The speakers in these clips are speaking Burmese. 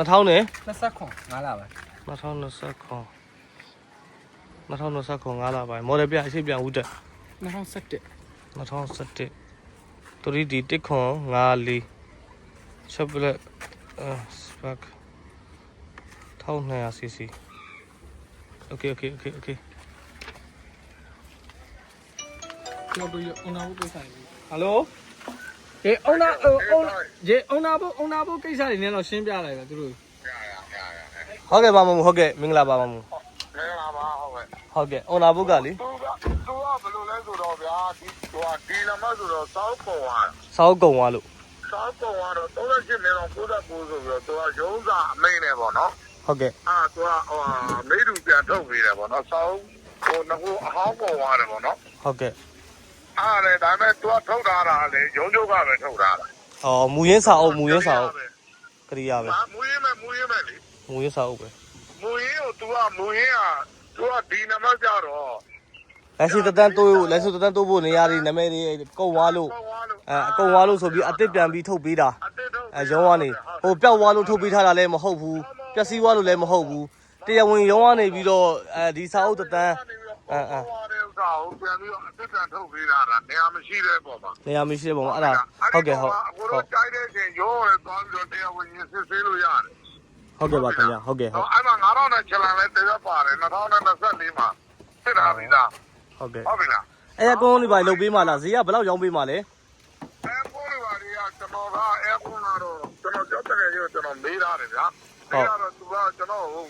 2000နဲ့20ခွန်9လပါ2020ခွန်2020ခွန်5လပိုင်းမော်ဒယ်ပြအရှိပြန်ဦးတက်2017 2017 3D တစ်ခွန်54 chocolate အဲ spark 1200 cc okay okay okay okay ကျော်တို့ရအုံနာဘုကိစ္စတွေဟယ်လို အေးအုံနာအုံရေအုံနာဘုအုံနာဘုကိစ္စတွေနဲ့တော့ရှင်းပြလိုက်ပါသူတို့ဟုတ်ကဲ့ပါမမဟုတ်ကဲ့မင်္ဂလာပါမမမင်္ဂလာပါဟုတ်ကဲ့ဟုတ်ကဲ့အွန်နာဘုတ်ကလေသူကသူကဘယ်လိုလဲဆိုတော့ဗျာဒီဟိုဒီနမဆိုတော့စောက်ပေါ်ဟာစောက်ကုံသွားလို့စောက်ပေါ်ကတော့38မင်းအောင်69ဆိုပြီးတော့သူကရုံးစာအမိန်နဲ့ပေါ့နော်ဟုတ်ကဲ့အာသူကဟိုမိတူပြန်ထုတ်ပေးတယ်ပေါ့နော်စောက်ဟိုငကူအဟောင်းပေါ်သွားတယ်ပေါ့နော်ဟုတ်ကဲ့ အားလည်းဒါပေမဲ့သူကထုတ်ထားတာလေရုံးချုပ်ကပဲထုတ်ထားတာအော်မူရင်းစာအုပ်မူရင်းစာအုပ်ကရိယာပဲမူရင်းမဲ့မူရင်းမဲ့လေမူရင်းစာအုပ်ပဲမူရင်းကိုသူကမူရင်းကသူကဒီနမကြတော့လက်ရှိတတန်းတိုးလက်ရှိတတန်းတိုးဖို့နေရာတွေနာမည်တွေကုံသွားလို့အဲအကုံသွားလို့ဆိုပြီးအစ်စ်ပြန်ပြီးထုတ်ပေးတာအတစ်ထုတ်အဲရုံးကနေဟိုပျောက်သွားလို့ထုတ်ပေးထားတာလည်းမဟုတ်ဘူးပျက်စီးသွားလို့လည်းမဟုတ်ဘူးတရားဝင်ရုံးကနေပြီးတော့အဲဒီစာအုပ်တတန်းအဲအဲတဲ့ဥ စ္စာကိုပြန်ပြီးတော့အစ်စ်ထုတ်ပေးတာနေရာမရှိတဲ့ပုံမှာနေရာမရှိတဲ့ပုံမှာအဲ့ဒါဟုတ်ကဲ့ဟုတ်ကိုဟုတ်တော့တိုက်တဲ့အချိန်ရောရဲသွားပြီးတော့တရားဝင်စစ်ဆေးလို့ရတယ်ဟုတ်ကဲ့ပါခင်ဗျဟုတ်ကဲ့ဟုတ်။အဲ့မှာ9000နဲ့ချလန်လည်းတရားပါတယ်2024မှာစစ်တာပြီလားဟုတ်ကဲ့ဟုတ်ပြီလားအဲကုန်းလေးပါလုတ်ပေးမှလားဈေးကဘယ်လောက်ရောင်းပေးမှလဲ။အဲပုံလေးပါတွေကကျွန်တော်ကအဲပုံလာတော့ကျွန်တော်ကြောက်တယ်ရောကျွန်တော်မေးရတယ်ဗျာ။မေးရတော့သူကကျွန်တော်ဟို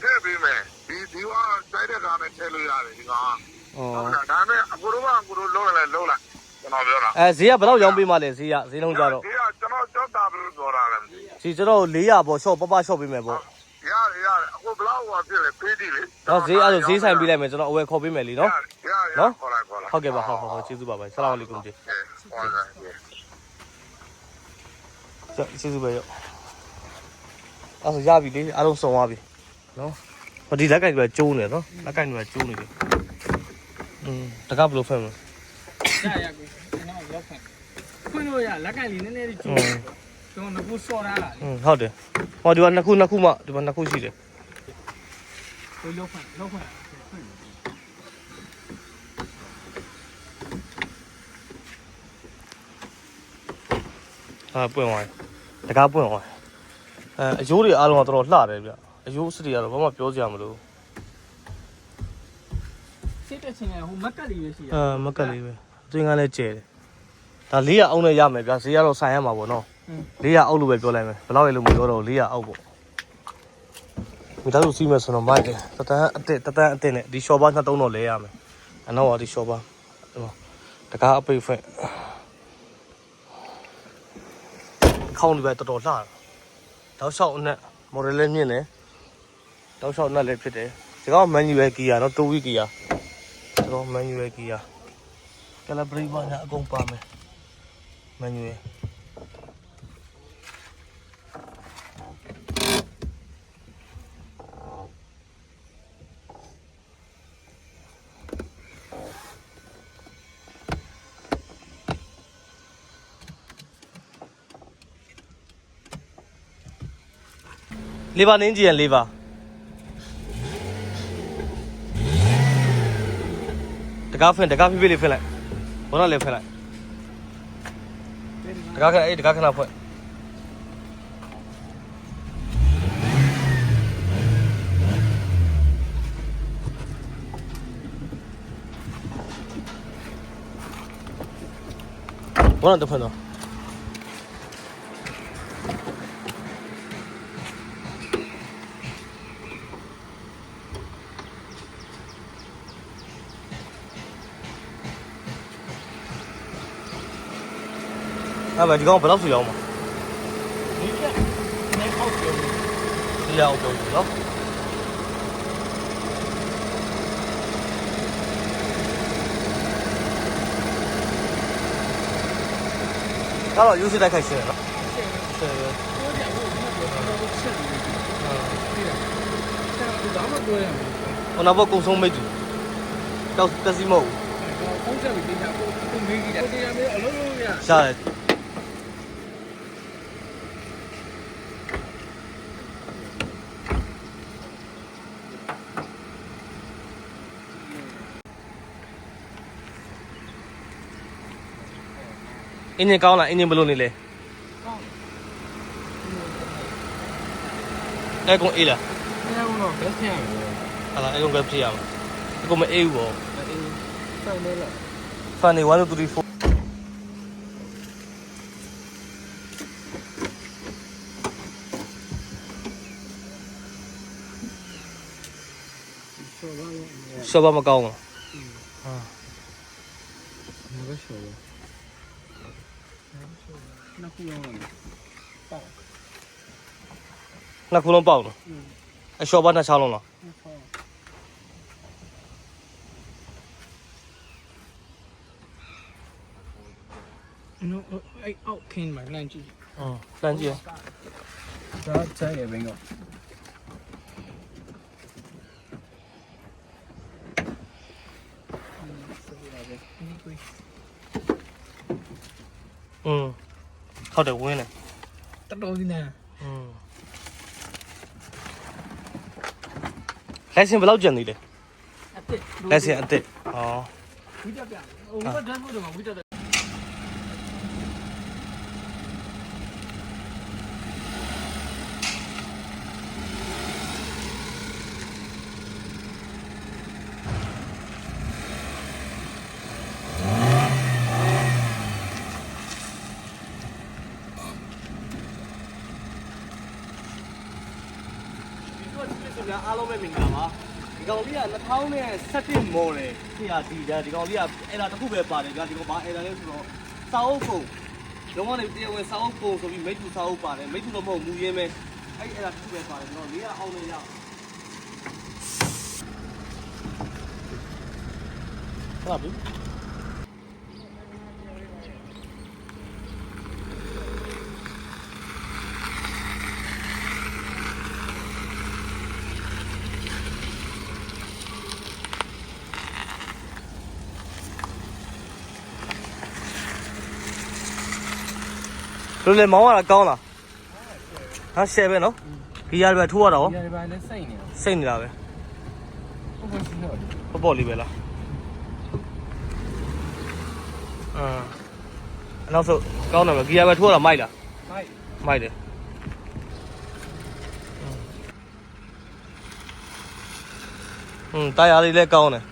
ထည့်ပေးမယ်။ဒီဒီကတိုက်တဲ့ကားနဲ့ထည့်လို့ရတယ်ဒီက။ဩ ဟုတ်ကဲ့ဒါနဲ့အကူတို့ကအကူတို့လုံးလည်းလုံးလိုက်ကျွန်တော်ပြောတာအဲဈေးကဘယ်လောက်ရောင်းပေးမှလဲဈေးကဈေးလုံးကြတော့ဒီကကျွန်တော်ကြောက်တာဘယ်လိုပြောတာလဲမသိဘူးဒီကျွန်တော်400ပေါ့ short ပပ short ပေးမယ်ပေါ့ရတယ်ရတယ်အခုဘလောက်ဟိုဖြစ်လဲပေးကြည့်လေတော့ဈေးအဲ့ဒါဈေးဆိုင်ပေးလိုက်မယ်ကျွန်တော်အဝယ်ခေါ်ပေးမယ်လရနော်ရရခေါ်လိုက်ခေါ်လိုက်ဟုတ်ကဲ့ပါဟုတ်ဟုတ်ဟုတ်ကျေးဇူးပါပါဆလာမ်အလိုင်ကွမ်ကြီးဟောလိုက်ကျေးဇူးပဲရောအဲ့ဆိုရပြီလေအားလုံးစုံသွားပြီနော်ဟိုဒီလက်ကင်ကကျိုးနေနော်လက်ကင်ကကျိုးနေတယ် อืมတကားဘယ်လိုဖက်မလဲ ရရကိုကျွန်တော်ရောက်ခွင့်ခွင့်လို့ရလက်ကင်လေးနည်းနည်းလေးကျိုးကျွန်တော်ကစော်ထားတာ อืมဟုတ်တယ်ဟောဒီမှာနှစ်ခုနှစ်ခုမှဒီမှာနှစ်ခုရှိတယ် ကိုလောက်ခွင့်လောက်ခွင့် ဟာပွင့်သွားတယ်တကားပွင့်သွားတယ်အဲအယိုးတွေအားလုံးကတော်တော်လှတယ်ဗျအယိုးစစ်တွေကတော့ဘာမှပြောစရာမလို စ စ်တဲ့ချင်းကဟိုမက်ကတ်လေးပဲရှိရအဲမကက်လေးပဲအတွင်းကလည်းကျဲတယ်ဒါ400အောက်နဲ့ရမယ်ဗျဈေးကတော့ဆိုင်ရမှာပေါ့နော်400အောက်လို့ပဲပြောလိုက်မယ်ဘယ်လောက်ရလို့မပြောတော့400အောက်ပေါ့မိသားစုစီးမယ်ဆိုတော့မိုက်တယ်တတန်းအစ်တတန်းအစ်နဲ့ဒီ shop ဘာနှစ်သုံးတော့လဲရမယ်အနောက်ကဒီ shop ဘာတကားအပိတ်ဖွင့်ခေါင်းတွေပဲတော်တော်လှတယ်တောက်လျှောက်အနက် model လည်းမြင့်တယ်တောက်လျှောက်အနက်လည်းဖြစ်တယ်ဒီကောင် manual gear နော်2 week gear ဒီ ကောင် manual gear calibrate ပါညာအကုန်ပါမယ် manual လေးပါနင်းကြည့်ရင်လေးပါ ကားဖင်တကားဖိဖိလေးဖင်လိုက်ဘောတော့လေးဖင်လိုက်တကားခဏအေးတကားခဏဖွင့်ဘောတော့တဖွင့်တော့ အဲ့ပဲဒီကောင်ဘယ်လောက်ဆူရအောင်ပါဒီကနေ့အောက်ပြောဒီရအောင်ပြောကြည့်နော်ကတော့ယူစစ်တိုက်ခိုက်ရှင်းတယ်နော်ရှင်းတယ်ပြောကြဘူးဒီကတော့တော့ချက်နေတယ်ပြီးတော့ကျွန်တော်ဘာမှပြောရမှာဟိုနောက်ဘက်ကုံဆုံးမိတ်တူတောက်တက်စီမဟုတ်အောက်ချက်ပြီးတာကိုကိုမေးကြည့်တာကိုတရားမေးအလုံးလုံးရရှားတယ် အင်ဂျင်ကောင်းလားအင်ဂျင်ဘယ်လိုနေလဲကောင်းအဲကွန်အေးလားအဲကတော့ဘယ်ဆင်ရမလဲဟာလားအဲကွန်ကဖြစ်ရမှာအကွန်မအေးဘူးပေါ့အေးစိုက်နေလား Funny 1 2 3 4ရှော့ပါလို့ရှော့ဘမကောင်းဘူး ငါပဲရှော့ပါနောက်ခုလုံးလား ပေါ့ နှစ်ခုလုံးပေါက်တယ်အရှော့ဘနှစ်ချောင်းလုံးလား နော်အဲ့အောက်ခင်းမှာလမ်းကြည့် อืมလှမ်းကြည့်ရ ဒါကျဲရဘင်းကော อืมဟုတ်တယ်ဝင်းတယ် တတော်ဒီနာอืมလိုင်စင်ဘယ်လောက်ကျန်သေးလဲအစ်လိုင်စင်အစ်စ်ဩဝိတက်ပြဟိုဘက်ဒန်ဖို့တော့ဝိတက် တယ်ဒီတော့ဒီလိုများအားလုံးပဲမင်္ဂလာပါဒီကောင်လေးက2017 model 100ဒီဒါဒီကောင်လေးကအဲ့ဒါတစ်ခုပဲပါတယ်ကြာဒီကောင်ဘာအဲ့ဒါလဲဆိုတော့စာအုပ်ပုံလုံးဝနေတရားဝင်စာအုပ်ပုံဆိုပြီးမိတ္တူစာအုပ်ပါတယ်မိတ္တူတော့မဟုတ်မူရင်းပဲအဲ့အဲ့ဒါတစ်ခုပဲပါတယ်ကျွန်တော်လေးကအောင်နေရဟုတ်ပြီ လိုလေမောင်းရတာကောင်းလားဟာရှယ်ပဲနော်ဒီရပဲထိုးရတာရောဒီရပါလဲစိတ်နေအောင်စိတ်နေတာပဲဟုတ်ပါစီတော့ပေါ့ပေါ့လေးပဲလားအာအနောက်ဆိုကောင်းတယ်မဂီယာပဲထိုးရတာမိုက်လားဟိုက်မိုက်တယ်ဟွန်းတာယာလေးလည်းကောင်းတယ်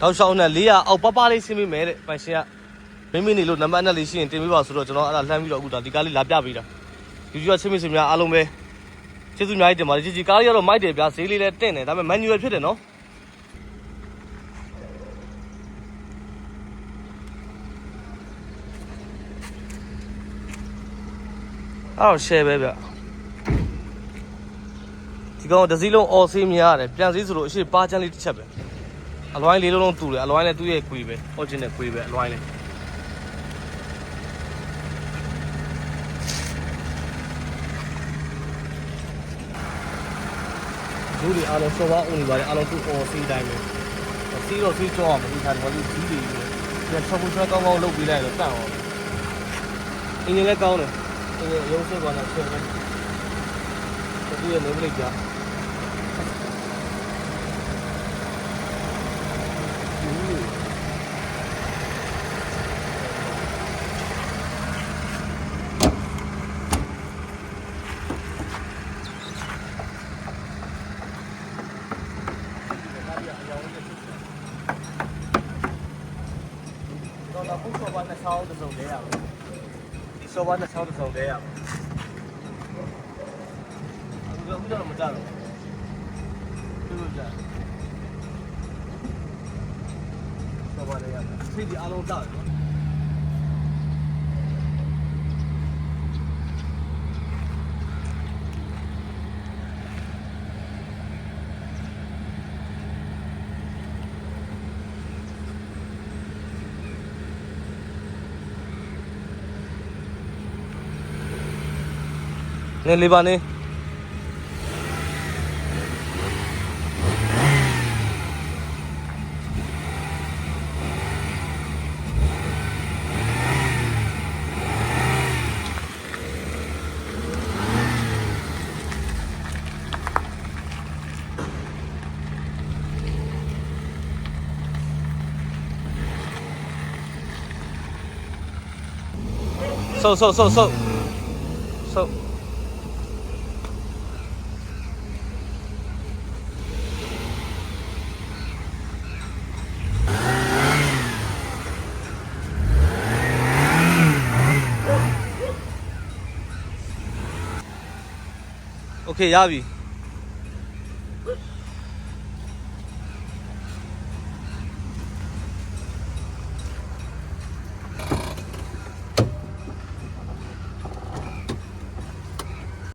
တောက်ရှောင်းနဲ့400အောက်ပပလေးဆင်းမိမယ်တဲ့ပိုင်ရှင်က မိမိနေလို့နံပါတ်နဲ့လေးရှိရင်တင်ပေးပါဆိုတော့ကျွန်တော်အဲ့ဒါလှမ်းပြီးတော့အခုဒါဒီကားလေးလာပြပေးတာယူဂျူကချင်းမစင်များအားလုံးပဲကျေးဇူးအများကြီးတင်ပါတယ်ជីជីကားလေးကတော့မိုက်တယ်ဗျာဈေးလေးလည်းတင့်တယ်ဒါပေမဲ့ manual ဖြစ်တယ်နော်အဲ့တော့ share ပဲဗျဒီကောင်တစ်စီးလုံးအော်ဆေးများရတယ်ပြန်စည်းဆိုလို့အရှိပါချမ်းလေးတစ်ချက်ပဲအလွိုင်းလေးလုံးလုံးတူတယ်အလွိုင်းလည်းသူ့ရဲ့ခွေပဲ original ခွေပဲအလွိုင်းလ ည်းလူတွေအားလုံးစောပါဦးနေပါတယ်အားလုံးသူ့အော်ဆေးတိုင်းပဲစီးတော့စီးကြောအောင်မသိထားတယ်ဘာလို့ကြီးတွေပြန်ချက်ဖို့ချက်ကောင်းကောင်းလုပ်ပေးလိုက်တော့တန့်အောင်အင်းလည်းကောင်းတယ်ဒီရုံးစိတ်ကတော့ချက်ပဲသူ့ရဲ့ level ကြာ တော့တော့ဘုဆောဘာနဲ့ဆောင်းတစ်စုံလဲရမယ်ဒီဆောဘာနဲ့ဆောင်းတစ်စုံလဲရမယ်အခုတော့အခုတော့မကြတော့ဘူးသူ့ကြဆောဘာလဲရမယ်စိတ်ဒီအလုံးတောက်နော် Nên lấy bạn đi. Sâu sâu sâu sâu. Sâu. ပ်ဆု